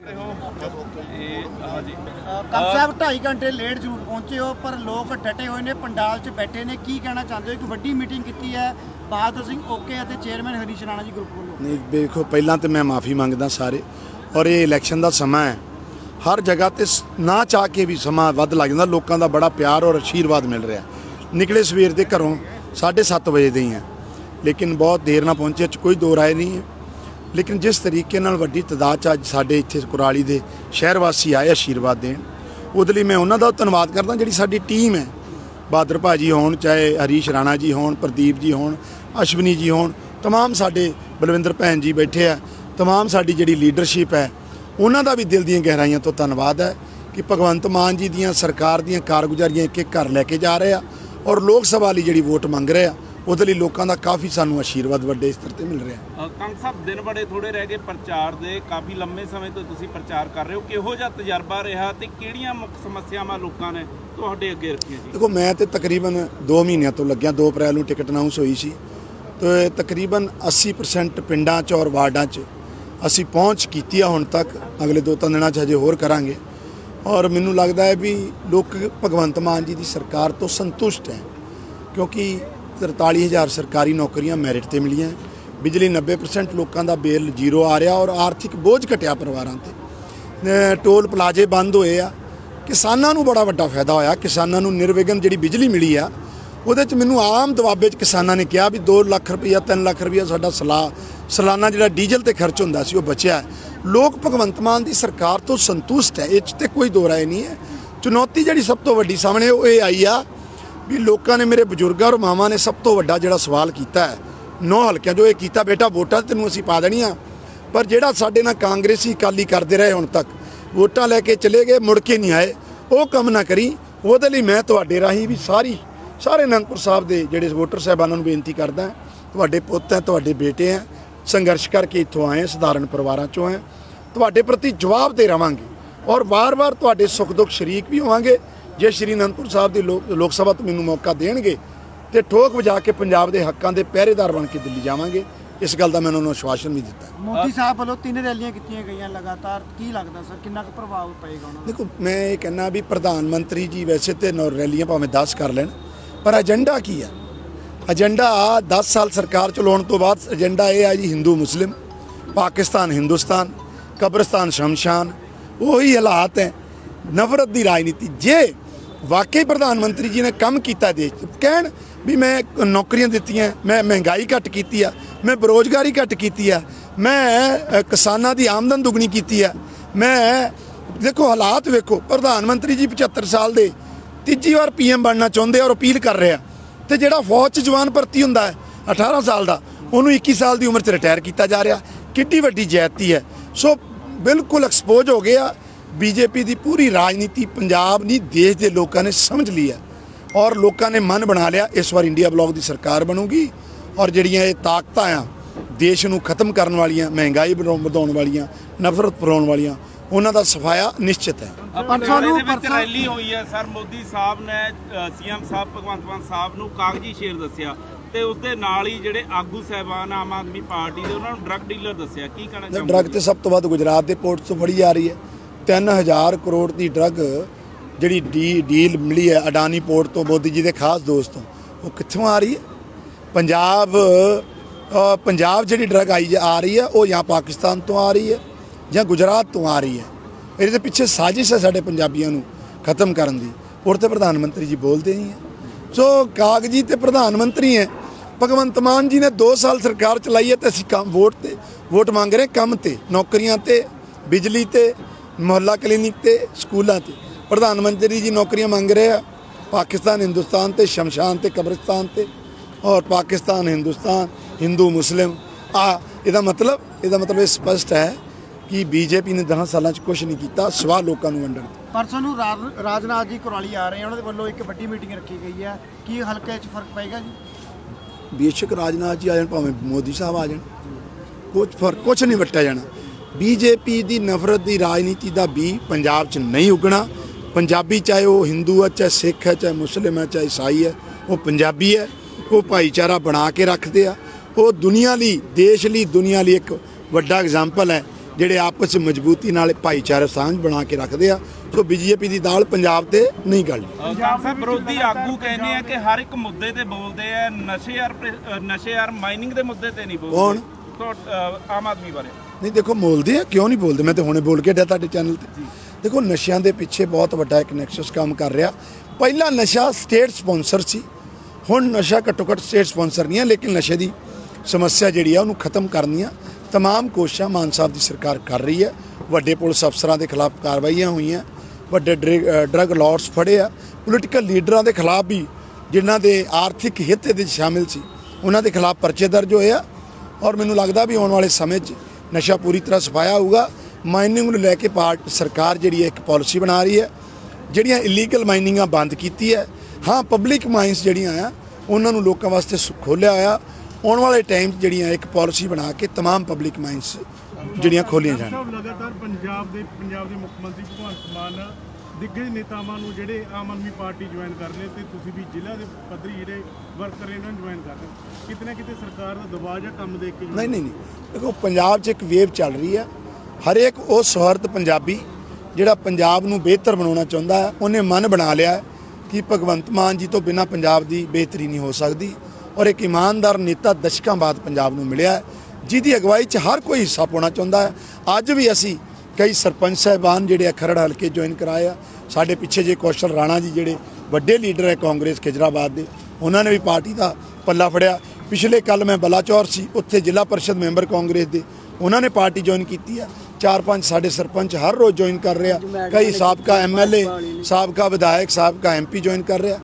ਇਹ ਸਾਹਿਬ 2.5 ਘੰਟੇ ਲੇਟ ਜ਼ਰੂਰ ਪਹੁੰਚੇ ਹੋ, ਪਰ ਲੋਕ ਡਟੇ ਹੋਏ ਨੇ, ਪੰਡਾਲ 'ਚ ਬੈਠੇ ਨੇ। ਕੀ ਕਹਿਣਾ ਚਾਹੁੰਦੇ ਹੋ? ਇੱਕ ਵੱਡੀ ਮੀਟਿੰਗ ਕੀਤੀ ਹੈ ਬਹਾਦਰ ਸਿੰਘ ਓਕੇ ਅਤੇ ਚੇਅਰਮੈਨ ਹਰੀਸ਼ ਰਾਣਾ ਜੀ ਗਰੁੱਪ ਵੱਲੋਂ। ਨਹੀਂ, ਦੇਖੋ, ਪਹਿਲਾਂ ਤੇ ਮੈਂ ਮਾਫੀ ਮੰਗਦਾ ਸਾਰੇ, ਔਰ ਇਹ ਇਲੈਕਸ਼ਨ ਦਾ ਸਮਾਂ ਹੈ। ਹਰ ਜਗ੍ਹਾ ਤੇ ਨਾ ਚਾਹ ਕੇ ਵੀ ਸਮਾਂ ਵੱਧ ਲੱਗ ਜਾਂਦਾ, ਲੋਕਾਂ ਦਾ ਬੜਾ ਪਿਆਰ ਔਰ ਆਸ਼ੀਰਵਾਦ ਮਿਲ ਰਿਹਾ। ਨਿਕਲੇ ਸਵੇਰ ਦੇ ਘਰੋਂ 7:30 ਵਜੇ ਦੇ ਹੀ ਆ ਲੇਕਿਨ ਬਹੁਤ ਦੇਰ ਨਾਲ ਪਹੁੰਚੇ 'ਚ ਕੋਈ ਦੋ ਰਾਏ ਨਹੀਂ ਹੈ। ਲੇਕਿਨ ਜਿਸ ਤਰੀਕੇ ਨਾਲ ਵੱਡੀ ਤਦਾਦ ਚ ਅੱਜ ਸਾਡੇ ਇੱਥੇ ਕੁਰਾਲੀ ਦੇ ਸ਼ਹਿਰ ਵਾਸੀ ਆਏ ਆਸ਼ੀਰਵਾਦ ਦੇਣ ਉਹਦੇ ਲਈ ਮੈਂ ਉਹਨਾਂ ਦਾ ਧੰਨਵਾਦ ਕਰਦਾ ਜਿਹੜੀ ਸਾਡੀ ਟੀਮ ਹੈ ਬਾਦਰ ਭਾਜੀ ਹੋਣ ਚਾਹੇ ਹਰੀਸ਼ ਰਾਣਾ ਜੀ ਹੋਣ ਪ੍ਰਦੀਪ ਜੀ ਹੋਣ ਅਸ਼ਵਨੀ ਜੀ ਹੋਣ तमाम ਸਾਡੇ ਬਲਵਿੰਦਰ ਭੈਣ ਜੀ ਬੈਠੇ ਆ तमाम ਸਾਡੀ ਜਿਹੜੀ ਲੀਡਰਸ਼ਿਪ ਹੈ ਉਹਨਾਂ ਦਾ ਵੀ ਦਿਲ ਦੀਆਂ ਗਹਿਰਾਈਆਂ ਤੋਂ ਧੰਨਵਾਦ ਹੈ ਕਿ ਭਗਵੰਤ ਮਾਨ ਜੀ ਦੀਆਂ ਸਰਕਾਰ ਦੀਆਂ ਕਾਰਗੁਜ਼ਾਰੀਆਂ ਇੱਕ ਇੱਕ ਘਰ ਲੈ ਕੇ ਜਾ ਰਹੇ ਆ ਔਰ ਲੋਕ ਸਭਾ ਲਈ ਜਿਹੜੀ ਵੋਟ ਮੰਗ ਰਹੇ ਆ ਉਹਦੇ ਲਈ ਲੋਕਾਂ ਦਾ ਕਾਫੀ ਸਾਨੂੰ ਆਸ਼ੀਰਵਾਦ ਵੱਡੇ ਸਤਰ ਤੇ ਮਿਲ ਰਿਹਾ। ਕੰਗ ਸਾਹਿਬ ਦਿਨ ਬੜੇ ਥੋੜੇ ਰਹਿ ਗਏ ਪ੍ਰਚਾਰ ਦੇ ਕਾਫੀ ਲੰਮੇ ਸਮੇਂ ਤੋਂ ਤੁਸੀਂ ਪ੍ਰਚਾਰ ਕਰ ਰਹੇ ਹੋ। ਕਿਹੋ ਜਿਹਾ ਤਜਰਬਾ ਰਿਹਾ ਤੇ ਕਿਹੜੀਆਂ ਮੁੱਖ ਸਮੱਸਿਆਵਾਂ ਲੋਕਾਂ ਨੇ ਤੁਹਾਡੇ ਅੱਗੇ ਰੱਖੀਆਂ ਜੀ? ਦੇਖੋ ਮੈਂ ਤੇ ਤਕਰੀਬਨ 2 ਮਹੀਨਿਆਂ ਤੋਂ ਲੱਗਿਆ 2 ਅਪ੍ਰੈਲ ਨੂੰ ਟਿਕਟ ਅਨਾਉਂਸ ਹੋਈ ਸੀ। ਤੇ ਤਕਰੀਬਨ 80% ਪਿੰਡਾਂ 'ਚ ਔਰ ਵਾਰਡਾਂ 'ਚ ਅਸੀਂ ਪਹੁੰਚ ਕੀਤੀ ਆ ਹੁਣ ਤੱਕ। ਅਗਲੇ ਦੋ ਤਿੰਨ ਦਿਨਾਂ 'ਚ ਹਜੇ ਹੋਰ ਕਰਾਂਗੇ। ਔਰ ਮੈਨੂੰ ਲੱਗਦਾ ਹੈ ਵੀ ਲੋਕ ਭਗਵੰਤ ਮਾਨ ਜੀ ਦੀ ਸਰਕਾਰ ਤੋਂ ਸੰਤੁਸ਼ਟ ਹੈ। ਕਿਉਂਕਿ 43000 ਸਰਕਾਰੀ ਨੌਕਰੀਆਂ ਮੈਰਿਟ ਤੇ ਮਿਲੀਆਂ। ਬਿਜਲੀ 90% ਲੋਕਾਂ ਦਾ ਬਿੱਲ ਜ਼ੀਰੋ ਆ ਰਿਹਾ ਔਰ ਆਰਥਿਕ ਬੋਝ ਘਟਿਆ ਪਰਿਵਾਰਾਂ ਤੇ। ਟੋਲ ਪਲਾਜ਼ੇ ਬੰਦ ਹੋਏ ਆ। ਕਿਸਾਨਾਂ ਨੂੰ ਬੜਾ ਵੱਡਾ ਫਾਇਦਾ ਹੋਇਆ। ਕਿਸਾਨਾਂ ਨੂੰ ਨਿਰਵਿਘਨ ਜਿਹੜੀ ਬਿਜਲੀ ਮਿਲੀ ਆ, ਉਹਦੇ ਚ ਮੈਨੂੰ ਆਮ ਦਬਾਬੇ ਚ ਕਿਸਾਨਾਂ ਨੇ ਕਿਹਾ ਵੀ 2 ਲੱਖ ਰੁਪਈਆ 3 ਲੱਖ ਰੁਪਈਆ ਸਾਡਾ ਸਲਾ, ਸਲਾਨਾ ਜਿਹੜਾ ਡੀਜ਼ਲ ਤੇ ਖਰਚ ਹੁੰਦਾ ਸੀ, ਉਹ ਬਚਿਆ ਲੋਕ ਭਗਵੰਤ ਮਾਨ ਦੀ ਸਰਕਾਰ ਤੋਂ ਸੰਤੁਸ਼ਟ ਹੈ। ਇਹ 'ਚ ਤੇ ਕੋਈ ਦੋ ਰਾਏ ਨਹੀਂ ਹੈ। ਚੁਣੌਤੀ ਜਿਹੜੀ ਸਭ ਤੋਂ ਵੱਡੀ ਸਾਹਮਣੇ ਉਹ ਇਹ ਆਈ ਆ ਵੀ ਲੋਕਾਂ ਨੇ ਮੇਰੇ ਬਜ਼ੁਰਗਾਂ ਔਰ ਮਾਵਾਂ ਨੇ ਸਭ ਤੋਂ ਵੱਡਾ ਜਿਹੜਾ ਸਵਾਲ ਕੀਤਾ ਹੈ, ਨੌ ਹਲਕਿਆਂ ਜੋ ਇਹ ਕੀਤਾ, ਬੇਟਾ ਵੋਟਾਂ ਤੈਨੂੰ ਅਸੀਂ ਪਾ ਦੇਣੀਆਂ, ਪਰ ਜਿਹੜਾ ਸਾਡੇ ਨਾਲ ਕਾਂਗਰਸੀ ਅਕਾਲੀ ਕਰਦੇ ਰਹੇ ਹੁਣ ਤੱਕ, ਵੋਟਾਂ ਲੈ ਕੇ ਚਲੇ ਗਏ, ਮੁੜ ਕੇ ਨਹੀਂ ਆਏ, ਉਹ ਕੰਮ ਨਾ ਕਰੀ, ਉਹਦੇ ਲਈ ਮੈਂ ਤੁਹਾਡੇ ਰਾਹੀਂ ਵੀ ਸਾਰੀ, ਸਾਰੇ ਅਨੰਦਪੁਰ ਸਾਹਿਬ ਦੇ ਜਿਹੜੇ ਵੋਟਰ ਸਾਹਿਬਾਨਾਂ ਨੂੰ ਬੇਨਤੀ ਕਰਦਾ ਤੁਹਾਡੇ ਪੁੱਤ ਹੈ, ਤੁਹਾਡੇ ਬੇਟੇ ਹੈ, ਸੰਘਰਸ਼ ਕਰਕੇ ਇੱਥੋਂ ਆਏ ਸਧਾਰਨ ਪਰਿਵਾਰਾਂ ਚੋਂ ਹੈ, ਤੁਹਾਡੇ ਪ੍ਰਤੀ ਜਵਾਬ ਦੇ ਰਵਾਂਗੇ, ਔਰ ਵਾਰ-ਵਾਰ ਤੁਹਾਡੇ ਸੁੱਖ ਦੁੱਖ ਸ਼ਰੀਕ ਵੀ ਹੋਵਾਂਗੇ ਜੇ ਸ਼੍ਰੀ ਅਨੰਦਪੁਰ ਸਾਹਿਬ ਦੀ ਲੋਕ ਸਭਾ ਤੋਂ ਮੈਨੂੰ ਮੌਕਾ ਦੇਣਗੇ ਤੇ ਠੋਕ ਵਜਾ ਕੇ ਪੰਜਾਬ ਦੇ ਹੱਕਾਂ ਦੇ ਪਹਿਰੇਦਾਰ ਬਣ ਕੇ ਦਿੱਲੀ ਜਾਵਾਂਗੇ ਇਸ ਗੱਲ ਦਾ ਮੈਂ ਉਹਨਾਂ ਨੂੰ ਆਸ਼ਵਾਸਨ ਵੀ ਦਿੱਤਾ। ਮੋਦੀ ਸਾਹਿਬ ਵੱਲੋਂ ਤਿੰਨ ਰੈਲੀਆਂ ਕੀਤੀਆਂ ਗਈਆਂ ਲਗਾਤਾਰ ਕੀ ਲੱਗਦਾ ਸਰ ਕਿੰਨਾ ਕੁ ਪ੍ਰਭਾਵ ਪਏਗਾ ਉਹਨਾਂ ਦਾ? ਦੇਖੋ ਮੈਂ ਇਹ ਕਹਿੰਨਾ ਵੀ ਪ੍ਰਧਾਨ ਮੰਤਰੀ ਜੀ ਵੈਸੇ ਤੇ ਨੌ ਰੈਲੀਆਂ ਭਾਵੇਂ 10 ਕਰ ਲੈਣ ਪਰ ਏਜੰਡਾ ਕੀ ਹੈ ਏਜੰਡਾ 10 ਸਾਲ ਸਰਕਾਰ ਚਲਾਉਣ ਤੋਂ ਬਾਅਦ ਏਜੰਡਾ ਇਹ ਹੈ ਜੀ ਹਿੰਦੂ ਮੁਸਲਿਮ ਪਾਕਿਸਤਾਨ ਹਿੰਦੁਸਤਾਨ ਕਬਰਸਤਾਨ ਸ਼ਮਸ਼ਾਨ ਉਹੀ ਹਾਲਾਤ ਹੈ ਨਫ਼ਰਤ ਦੀ ਰਾਜਨੀਤੀ। ਜੇ ਵਾਕਈ ਪ੍ਰਧਾਨ ਮੰਤਰੀ ਜੀ ਨੇ ਕੰਮ ਕੀਤਾ ਦੇਸ਼ 'ਚ। ਕਹਿਣ ਵੀ ਮੈਂ ਨੌਕਰੀਆਂ ਦਿੱਤੀਆਂ, ਮੈਂ ਮਹਿੰਗਾਈ ਘੱਟ ਕੀਤੀ ਆ, ਮੈਂ ਬੇਰੋਜ਼ਗਾਰੀ ਘੱਟ ਕੀਤੀ ਆ, ਮੈਂ ਕਿਸਾਨਾਂ ਦੀ ਆਮਦਨ ਦੁੱਗਣੀ ਕੀਤੀ ਆ, ਮੈਂ, ਦੇਖੋ ਹਾਲਾਤ ਵੇਖੋ, ਪ੍ਰਧਾਨ ਮੰਤਰੀ ਜੀ 75 ਸਾਲ ਦੇ, ਤੀਜੀ ਵਾਰ ਪੀਐਮ ਬਣਨਾ ਚਾਹੁੰਦੇ ਔਰ ਅਪੀਲ ਕਰ ਰਿਹਾ। ਤੇ ਜਿਹੜਾ ਫੌਜ 'ਚ ਜਵਾਨ ਭਰਤੀ ਹੁੰਦਾ ਹੈ 18 ਸਾਲ ਦਾ, ਉਹਨੂੰ 21 ਸਾਲ ਦੀ ਉਮਰ 'ਚ ਰਿਟਾਇਰ ਕੀਤਾ ਜਾ ਰਿਹਾ। ਕਿੱਡੀ ਵੱਡੀ ਜਾਇਤੀ ਹੈ। ਸੋ ਬਿਲਕੁਲ ਐਕਸਪੋਜ਼ ਹੋ ਗਏ ਆ। ਬੀਜੇਪੀ ਦੀ ਪੂਰੀ ਰਾਜਨੀਤੀ ਪੰਜਾਬ ਨਹੀਂ ਦੇਸ਼ ਦੇ ਲੋਕਾਂ ਨੇ ਸਮਝ ਲਈ ਹੈ। ਔਰ ਲੋਕਾਂ ਨੇ ਮਨ ਬਣਾ ਲਿਆ ਇਸ ਵਾਰ ਇੰਡੀਆ ਬਲੌਕ ਦੀ ਸਰਕਾਰ ਬਣੂਗੀ। ਔਰ ਜਿਹੜੀਆਂ ਇਹ ਤਾਕਤਾਂ ਆ ਦੇਸ਼ ਨੂੰ ਖਤਮ ਕਰਨ ਵਾਲੀਆਂ ਮਹਿੰਗਾਈ ਵਧਾਉਣ ਵਾਲੀਆਂ ਨਫ਼ਰਤ ਫੈਲਾਉਣ ਵਾਲੀਆਂ ਉਹਨਾਂ ਦਾ ਸਫਾਇਆ ਨਿਸ਼ਚਿਤ ਹੈ। ਪਰਸੋਂ ਨੂੰ- ਪਰਸੋਂ- ਰੈਲੀ ਹੋਈ ਹੈ ਸਰ ਮੋਦੀ ਸਾਹਿਬ ਨੇ ਸੀਐਮ ਸਾਹਿਬ ਭਗਵੰਤ ਮਾਨ ਸਾਹਿਬ ਨੂੰ ਕਾਗਜ਼ੀ ਸ਼ੇਰ ਦੱਸਿਆ। ਤੇ ਉਸ ਦੇ ਨਾਲ ਹੀ ਜਿਹੜੇ ਆਗੂ ਸਹਿਬਾਨ ਆਮ ਆਦਮੀ ਪਾਰਟੀ ਦੇ ਉਹਨਾਂ ਨੂੰ ਡਰੱਗ ਡੀਲਰ ਦੱਸਿਆ। ਕੀ ਕਹਿਣਾ ਚਾਹੁੰਦੇ ਡਰੱਗ ਤੇ ਸਭ ਤੋਂ ਵੱਧ ਗੁਜਰਾਤ ਦੇ ਪੋਰਟ ਤੋਂ ਫੜੀ ਜਾ ਰਹੀ ਹੈ। 3000 ਕਰੋੜ ਦੀ ਡਰੱਗ ਜਿਹੜੀ ਡੀ, ਡੀਲ ਮਿਲੀ ਹੈ ਅਡਾਨੀ ਪੋਰਟ ਤੋਂ, ਮੋਦੀ ਜੀ ਦੇ ਖਾਸ ਦੋਸਤ ਤੋਂ, ਉਹ ਕਿੱਥੋਂ ਆ ਰਹੀ ਹੈ? ਪੰਜਾਬ ਪੰਜਾਬ ਜਿਹੜੀ ਡਰੱਗ ਆਈ ਆ ਰਹੀ ਹੈ, ਉਹ ਜਾਂ ਪਾਕਿਸਤਾਨ ਤੋਂ ਆ ਰਹੀ ਹੈ, ਜਾਂ ਗੁਜਰਾਤ ਤੋਂ ਆ ਰਹੀ ਹੈ। ਇਹਦੇ ਦੇ ਪਿੱਛੇ ਸਾਜ਼ਿਸ਼ ਹੈ ਸਾਡੇ ਪੰਜਾਬੀਆਂ ਨੂੰ ਖਤਮ ਕਰਨ ਦੀ। ਔਰ ਤੇ ਪ੍ਰਧਾਨ ਮੰਤਰੀ ਜੀ ਬੋਲਦੇ ਨਹੀਂ ਹੈ। ਸੋ ਕਾਗਜੀ ਤੇ ਪ੍ਰਧਾਨ ਮੰਤਰੀ ਹੈ। ਭਗਵੰਤ ਮਾਨ ਜੀ ਨੇ 2 ਸਾਲ ਸਰਕਾਰ ਚਲਾਈ ਹੈ ਤੇ ਅਸੀਂ ਕੰਮ, ਵੋਟ ਤੇ, ਵੋਟ ਮੰਗ ਰਹੇ ਕੰਮ ਤੇ, ਨੌਕਰੀਆਂ ਤੇ, ਬਿਜਲੀ ਤੇ ਮੁਹੱਲਾ ਕਲੀਨਿਕ ਤੇ ਸਕੂਲਾਂ ਤੇ। ਪ੍ਰਧਾਨ ਮੰਤਰੀ ਜੀ ਨੌਕਰੀਆਂ ਮੰਗ ਰਹੇ ਆ। ਪਾਕਿਸਤਾਨ ਹਿੰਦੁਸਤਾਨ ਤੇ ਸ਼ਮਸ਼ਾਨ ਤੇ ਕਬਰਸਤਾਨ ਤੇ ਔਰ ਪਾਕਿਸਤਾਨ ਹਿੰਦੁਸਤਾਨ ਹਿੰਦੂ ਮੁਸਲਿਮ। ਆ ਇਹਦਾ ਮਤਲਬ ਇਹਦਾ ਮਤਲਬ ਇਹ ਸਪਸ਼ਟ ਹੈ ਕਿ ਬੀਜੇਪੀ ਨੇ 10 ਸਾਲਾਂ 'ਚ ਕੁਝ ਨਹੀਂ ਕੀਤਾ ਸਵਾ ਲੋਕਾਂ ਨੂੰ ਵੰਡਣ ਪਰਸੋਂ ਨੂੰ ਰਾਜ- ਰਾਜਨਾਥ ਜੀ ਕੁਰਾਲੀ ਆ ਰਹੇ ਆ ਉਹਨਾਂ ਦੇ ਵੱਲੋਂ ਇੱਕ ਵੱਡੀ ਮੀਟਿੰਗ ਰੱਖੀ ਗਈ ਹੈ ਕੀ ਹਲਕੇ 'ਚ ਫ਼ਰਕ ਪਏਗਾ ਜੀ? ਬੇਸ਼ੱਕ ਰਾਜਨਾਥ ਜੀ ਆ ਜਾਣ ਭਾਵੇਂ ਮੋਦੀ ਸਾਹਿਬ ਆ ਜਾਣ। ਕੁਝ ਫ਼ਰਕ ਕੁਝ ਨਹੀਂ ਵਟਿਆ ਜਾਣਾ। ਬੀਜੇਪੀ ਦੀ ਨਫ਼ਰਤ ਦੀ ਰਾਜਨੀਤੀ ਦਾ ਵੀ ਪੰਜਾਬ 'ਚ ਨਹੀਂ ਉਗਣਾ। ਪੰਜਾਬੀ ਚਾਹੇ ਉਹ ਹਿੰਦੂ ਹੈ ਚਾਹੇ ਸਿੱਖ ਹੈ ਚਾਹੇ ਮੁਸਲਿਮ ਹੈ ਚਾਹੇ ਈਸਾਈ ਹੈ ਉਹ ਪੰਜਾਬੀ ਹੈ। ਉਹ ਭਾਈਚਾਰਾ ਬਣਾ ਕੇ ਰੱਖਦੇ ਆ। ਉਹ ਦੁਨੀਆ ਲਈ ਦੇਸ਼ ਲਈ ਦੁਨੀਆ ਲਈ ਇੱਕ ਵੱਡਾ ਐਗਜ਼ਾਮਪਲ ਹੈ ਜਿਹੜੇ ਆਪਸ ਵਿੱਚ ਮਜ਼ਬੂਤੀ ਨਾਲ ਭਾਈਚਾਰਾ ਸਾਂਝ ਬਣਾ ਕੇ ਰੱਖਦੇ ਆ। ਸੋ ਬੀਜੇਪੀ ਦੀ ਦਾਲ ਪੰਜਾਬ ਤੇ ਨਹੀਂ ਗਲਦੀ ਖਾਨ ਸਾਹਿਬ ਵਿਰੋਧੀ ਆਗੂ ਕਹਿੰਦੇ ਆ ਕਿ ਹਰ ਇੱਕ ਮੁੱਦੇ ਤੇ ਬੋਲਦੇ ਆ ਨਸ਼ੇ ਯਾਰ ਨਸ਼ੇ ਯਾਰ ਮਾਈਨਿੰਗ ਦੇ ਮੁੱਦੇ ਤੇ ਨਹੀਂ ਬੋਲਦੇ। ਕੌਣ? ਆਮ ਆਦਮੀ ਬਾਰੇ। ਨਹੀਂ ਦੇਖੋ ਬੋਲਦੇ ਆ ਕਿਉਂ ਨਹੀਂ ਬੋਲਦੇ ਮੈਂ ਤੇ ਹੁਣੇ ਬੋਲ ਕੇ ਡਿਆ ਤੁਹਾਡੇ ਚੈਨਲ ਤੇ ਦੇਖੋ ਨਸ਼ਿਆਂ ਦੇ ਪਿੱਛੇ ਬਹੁਤ ਵੱਡਾ ਇੱਕ ਨੈਕਸਸ ਕੰਮ ਕਰ ਰਿਹਾ ਪਹਿਲਾ ਨਸ਼ਾ ਸਟੇਟ ਸਪਾਂਸਰ ਸੀ ਹੁਣ ਨਸ਼ਾ ਘੱਟੋ ਘੱਟ ਸਟੇਟ ਸਪਾਂਸਰ ਨਹੀਂ ਹੈ ਲੇਕਿਨ ਨਸ਼ੇ ਦੀ ਸਮੱਸਿਆ ਜਿਹੜੀ ਆ ਉਹਨੂੰ ਖਤਮ ਕਰਨੀਆਂ तमाम ਕੋਸ਼ਿਸ਼ਾਂ ਮਾਨ ਸਾਹਿਬ ਦੀ ਸਰਕਾਰ ਕਰ ਰਹੀ ਹੈ ਵੱਡੇ ਪੁਲਿਸ ਅਫਸਰਾਂ ਦੇ ਖਿਲਾਫ ਕਾਰਵਾਈਆਂ ਹੋਈਆਂ ਵੱਡੇ ਡਰਗ ਲਾਰਡਸ ਫੜੇ ਆ ਪੋਲੀਟੀਕਲ ਲੀਡਰਾਂ ਦੇ ਖਿਲਾਫ ਵੀ ਜਿਨ੍ਹਾਂ ਦੇ ਆਰਥਿਕ ਹਿੱਤ ਇਹਦੇ 'ਚ ਸ਼ਾਮਿਲ ਸੀ ਉਹਨਾਂ ਦੇ ਖਿਲਾਫ ਪਰਚੇ ਦਰਜ ਹੋਏ ਆ ਔਰ ਮੈਨੂੰ ਲੱਗਦਾ ਵੀ ਆਉਣ ਵਾਲੇ ਸਮੇਂ 'ਚ ਨਸ਼ਾ ਪੂਰੀ ਤਰ੍ਹਾਂ ਸਫਾਇਆ ਹੋਊਗਾ ਮਾਈਨਿੰਗ ਨੂੰ ਲੈ ਕੇ ਪਾਰਟ ਸਰਕਾਰ ਜਿਹੜੀ ਹੈ ਇੱਕ ਪਾਲਿਸੀ ਬਣਾ ਰਹੀ ਹੈ ਜਿਹੜੀਆਂ ਇਲੀਗਲ ਮਾਈਨਿੰਗਾਂ ਬੰਦ ਕੀਤੀ ਹੈ ਹਾਂ ਪਬਲਿਕ ਮਾਈਨਸ ਜਿਹੜੀਆਂ ਆ ਉਹਨਾਂ ਨੂੰ ਲੋਕਾਂ ਵਾਸਤੇ ਖੋਲਿਆ ਹੋਇਆ ਆਉਣ ਵਾਲੇ ਟਾਈਮ 'ਚ ਜਿਹੜੀਆਂ ਇੱਕ ਪਾਲਿਸੀ ਬਣਾ ਕੇ तमाम ਪਬਲਿਕ ਮਾਈਨਸ ਜਿਹੜੀਆਂ ਖੋਲੀਆਂ ਜਾਣ ਸਾਹਿਬ ਲਗਾਤਾਰ ਪੰਜਾਬ ਦੇ ਪੰਜਾਬ ਦੇ ਮੁੱਖ ਮੰਤਰੀ ਭਗਵੰਤ ਮਾਨ ਦਿੱਗਜ ਨੇਤਾਵਾਂ ਨੂੰ ਜਿਹੜੇ ਆਮ ਆਦਮੀ ਪਾਰਟੀ ਜੁਆਇਨ ਕਰ ਰਹੇ ਤੇ ਤੁਸੀਂ ਵੀ ਜ਼ਿਲ੍ਹਾ ਦੇ ਪੱਧਰੀ ਜਿਹੜੇ ਵਰਕਰ ਇਹਨਾਂ ਨੂੰ ਜੁਆਇਨ ਕਰ ਰਹੇ ਕਿਤੇ ਨਾ ਕਿਤੇ ਸਰਕਾਰ ਦਾ ਦਬਾਅ ਜਾਂ ਕੰਮ ਦੇਖ ਕੇ ਨਹੀਂ ਨਹੀਂ ਨਹੀਂ। ਦੇਖੋ, ਪੰਜਾਬ 'ਚ ਇੱਕ ਵੇਵ ਚੱਲ ਰਹੀ ਹੈ। ਹਰੇਕ ਉਹ ਸੌਹਰਦ ਪੰਜਾਬੀ ਜਿਹੜਾ ਪੰਜਾਬ ਨੂੰ ਬਿਹਤਰ ਬਣਾਉਣਾ ਚਾਹੁੰਦਾ ਹੈ, ਉਹਨੇ ਮਨ ਬਣਾ ਲਿਆ ਕਿ ਭਗਵੰਤ ਮਾਨ ਜੀ ਤੋਂ ਬਿਨਾ ਪੰਜਾਬ ਦੀ ਬਿਹਤਰੀ ਨਹੀਂ ਹੋ ਸਕਦੀ ਔਰ ਇੱਕ ਇਮਾਨਦਾਰ ਨੇਤਾ ਦਸ਼ਕਾਂ ਬਾਅਦ ਪੰਜਾਬ ਨੂੰ ਮਿਲਿਆ ਜਿਹਦੀ ਅਗਵਾਈ 'ਚ ਹਰ ਕੋਈ ਹਿੱਸਾ ਪਾਉਣਾ ਚਾਹੁੰਦਾ ਹੈ। ਅੱਜ ਵੀ ਅਸੀਂ ਕਈ ਸਰਪੰਚ ਸਾਹਿਬਾਨ ਜਿਹੜੇ ਆ ਖਰੜ ਹਲਕੇ ਜੁਆਇਨ ਕਰਾਏ ਆ। ਸਾਡੇ ਪਿੱਛੇ ਜੇ ਕੌਸ਼ਲ ਰਾਣਾ ਜੀ ਜਿਹੜੇ ਵੱਡੇ ਲੀਡਰ ਹੈ ਕਾਂਗਰਸ ਖਿਜਰਾਬਾਦ ਦੇ ਉਹਨਾਂ ਨੇ ਵੀ ਪਾਰਟੀ ਦਾ ਪੱਲਾ ਫੜਿਆ। ਪਿਛਲੇ ਕੱਲ ਮੈਂ ਬਲਾਚੌਰ ਸੀ ਉੱਥੇ ਜ਼ਿਲ੍ਹਾ ਪਰਿਸ਼ਦ ਮੈਂਬਰ ਕਾਂਗਰਸ ਦੇ ਉਹਨਾਂ ਨੇ ਪਾਰਟੀ ਜੁਆਇਨ ਕੀਤੀ ਆ। ਚਾਰ ਪੰਜ ਸਾਡੇ ਸਰਪੰਚ ਹਰ ਰੋਜ਼ ਜੁਆਇਨ ਕਰ ਰਿਹਾ ਕਈ ਸਾਬਕਾ ਐਮਐਲਏ ਸਾਬਕਾ ਵਿਧਾਇਕ ਸਾਬਕਾ ਐਮਪੀ ਜੁਆਇਨ ਕਰ ਰਿਹਾ।